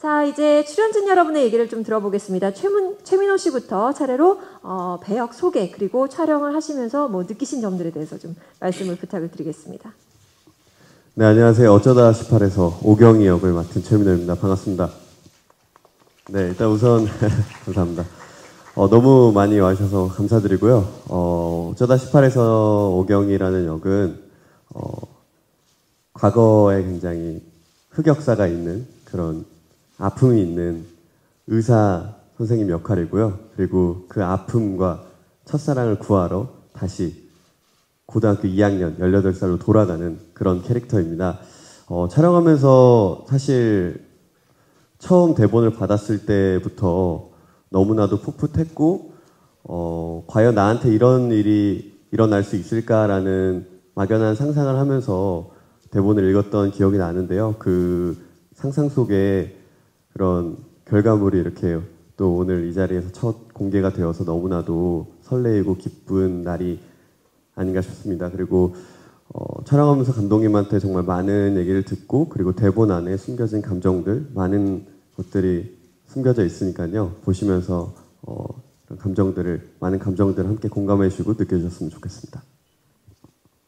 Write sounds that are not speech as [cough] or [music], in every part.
자, 이제 출연진 여러분의 얘기를 좀 들어보겠습니다. 최문, 최민호 씨부터 차례로 어, 배역 소개 그리고 촬영을 하시면서 뭐 느끼신 점들에 대해서 좀 말씀을 부탁을 드리겠습니다. 네, 안녕하세요. 어쩌다 18에서 오경이 역을 맡은 최민호입니다. 반갑습니다. 네, 일단 우선 [laughs] 감사합니다. 어, 너무 많이 와주셔서 감사드리고요. 어, 어쩌다 18에서 오경이라는 역은 어, 과거에 굉장히 흑역사가 있는 그런 아픔이 있는 의사 선생님 역할이고요. 그리고 그 아픔과 첫사랑을 구하러 다시 고등학교 2학년 18살로 돌아가는 그런 캐릭터입니다. 어, 촬영하면서 사실 처음 대본을 받았을 때부터 너무나도 풋풋했고 어, 과연 나한테 이런 일이 일어날 수 있을까라는 막연한 상상을 하면서 대본을 읽었던 기억이 나는데요. 그 상상 속에 그런 결과물이 이렇게 또 오늘 이 자리에서 첫 공개가 되어서 너무나도 설레이고 기쁜 날이 아닌가 싶습니다. 그리고 어, 촬영하면서 감독님한테 정말 많은 얘기를 듣고 그리고 대본 안에 숨겨진 감정들 많은 것들이 숨겨져 있으니까요. 보시면서 어, 감정들을 많은 감정들을 함께 공감해 주시고 느껴주셨으면 좋겠습니다.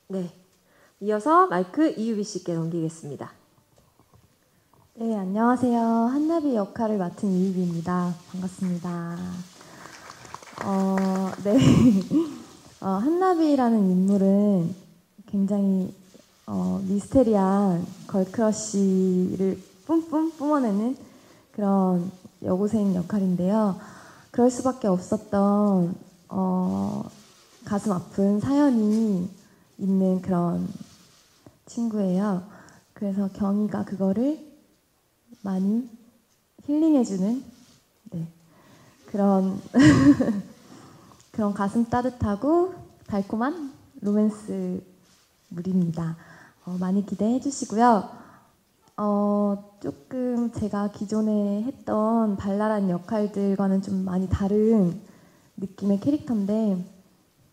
네. 이어서 마이크 이유비 씨께 넘기겠습니다. 네, 안녕하세요. 한나비 역할을 맡은 이유비입니다. 반갑습니다. 어, 네. [laughs] 어, 한나비라는 인물은 굉장히 어, 미스테리한 걸크러쉬를 뿜뿜 뿜어내는 그런 여고생 역할인데요. 그럴 수밖에 없었던 어, 가슴 아픈 사연이 있는 그런 친구예요. 그래서 경희가 그거를 많이 힐링해주는 네, 그런 [laughs] 그런 가슴 따뜻하고 달콤한 로맨스 물입니다. 어, 많이 기대해 주시고요. 어, 조금 제가 기존에 했던 발랄한 역할들과는 좀 많이 다른 느낌의 캐릭터인데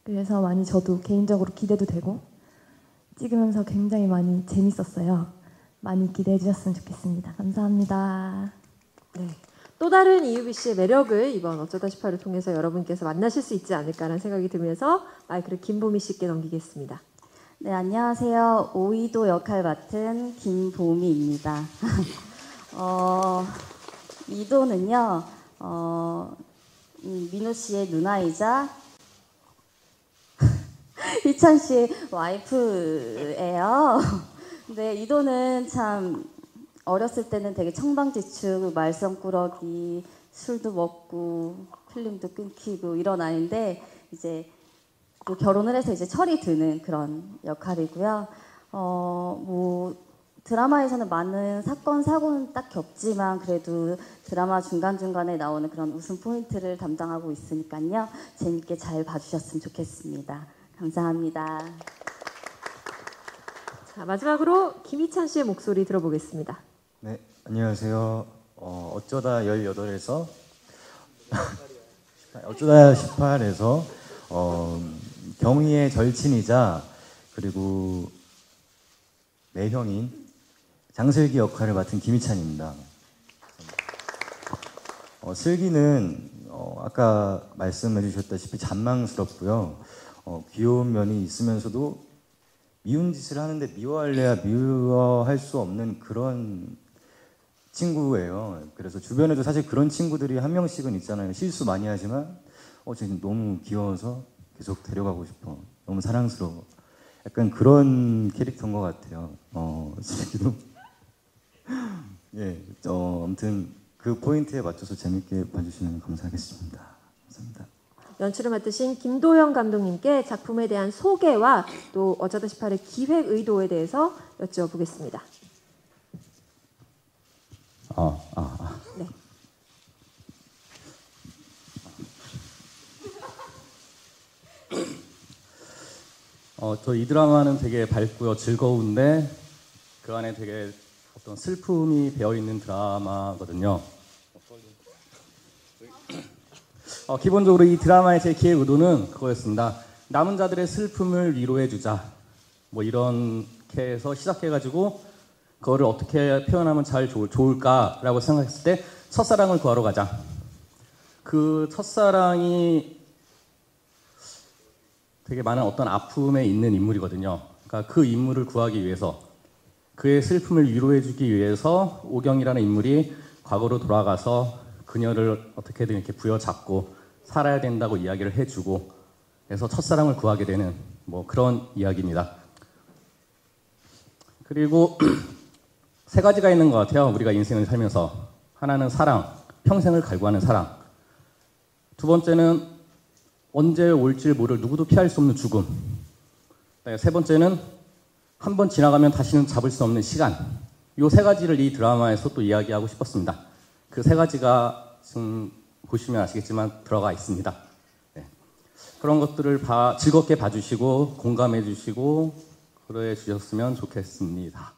그래서 많이 저도 개인적으로 기대도 되고 찍으면서 굉장히 많이 재밌었어요. 많이 기대해 주셨으면 좋겠습니다. 감사합니다. 네. 또 다른 이유비 씨의 매력을 이번 어쩌다 18을 통해서 여러분께서 만나실 수 있지 않을까라는 생각이 들면서 마이크를 김보미 씨께 넘기겠습니다. 네, 안녕하세요. 오이도 역할 맡은 김보미입니다. [laughs] 어, 이도는요, 어, 민호 씨의 누나이자 [laughs] 희찬 씨의 와이프예요. [laughs] 네, 이도는 참 어렸을 때는 되게 청방지축, 말썽꾸러기, 술도 먹고 필름도 끊기고 이런 아이인데 이제 또 결혼을 해서 이제 철이 드는 그런 역할이고요. 어, 뭐 드라마에서는 많은 사건 사고는 딱 겹지만 그래도 드라마 중간 중간에 나오는 그런 웃음 포인트를 담당하고 있으니까요 재밌게 잘 봐주셨으면 좋겠습니다. 감사합니다. 자 마지막으로 김희찬 씨의 목소리 들어보겠습니다. 네, 안녕하세요. 어, 어쩌다 18에서 [laughs] 어쩌다 18에서 어, 경희의 절친이자 그리고 매형인 장슬기 역할을 맡은 김희찬입니다. 어, 슬기는 어, 아까 말씀해 주셨다시피 잔망스럽고요. 어, 귀여운 면이 있으면서도 미운 짓을 하는데 미워할래야 미워할 수 없는 그런 친구예요. 그래서 주변에도 사실 그런 친구들이 한 명씩은 있잖아요. 실수 많이 하지만 어, 쟤 너무 귀여워서 계속 데려가고 싶어. 너무 사랑스러워. 약간 그런 캐릭터인 것 같아요. 어, 슬기도. [laughs] 예, 어, 아무튼 그 포인트에 맞춰서 재밌게 봐주시면 감사하겠습니다. 감사합니다. 연출을 맡으신 김도영 감독님께 작품에 대한 소개와 또 어쩌다 18의 기획 의도에 대해서 여쭤보겠습니다. 아, 아, 아. 네. 어, 저 이 드라마는 되게 밝고요, 즐거운데 그 안에 되게 어떤 슬픔이 배어 있는 드라마거든요. 어, 기본적으로 이 드라마의 제 기획 의도는 그거였습니다. 남은 자들의 슬픔을 위로해 주자. 뭐 이렇게 해서 시작해가지고 그거를 어떻게 표현하면 잘 좋을, 좋을까라고 생각했을 때 첫사랑을 구하러 가자. 그 첫사랑이 되게 많은 어떤 아픔에 있는 인물이거든요. 그러니까 그 인물을 구하기 위해서 그의 슬픔을 위로해주기 위해서 오경이라는 인물이 과거로 돌아가서 그녀를 어떻게든 이렇게 부여잡고 살아야 된다고 이야기를 해주고 그래서 첫사랑을 구하게 되는 뭐 그런 이야기입니다. 그리고 [clears throat] 세 가지가 있는 것 같아요. 우리가 인생을 살면서 하나는 사랑, 평생을 갈구하는 사랑. 두 번째는 언제 올지 모를 누구도 피할 수 없는 죽음. 그다음에 세 번째는 한 번 지나가면 다시는 잡을 수 없는 시간. 이 세 가지를 이 드라마에서 또 이야기하고 싶었습니다. 그 세 가지가 지금 보시면 아시겠지만 들어가 있습니다. 네. 그런 것들을 봐- 즐겁게 봐주시고 공감해 주시고 그래 주셨으면 좋겠습니다.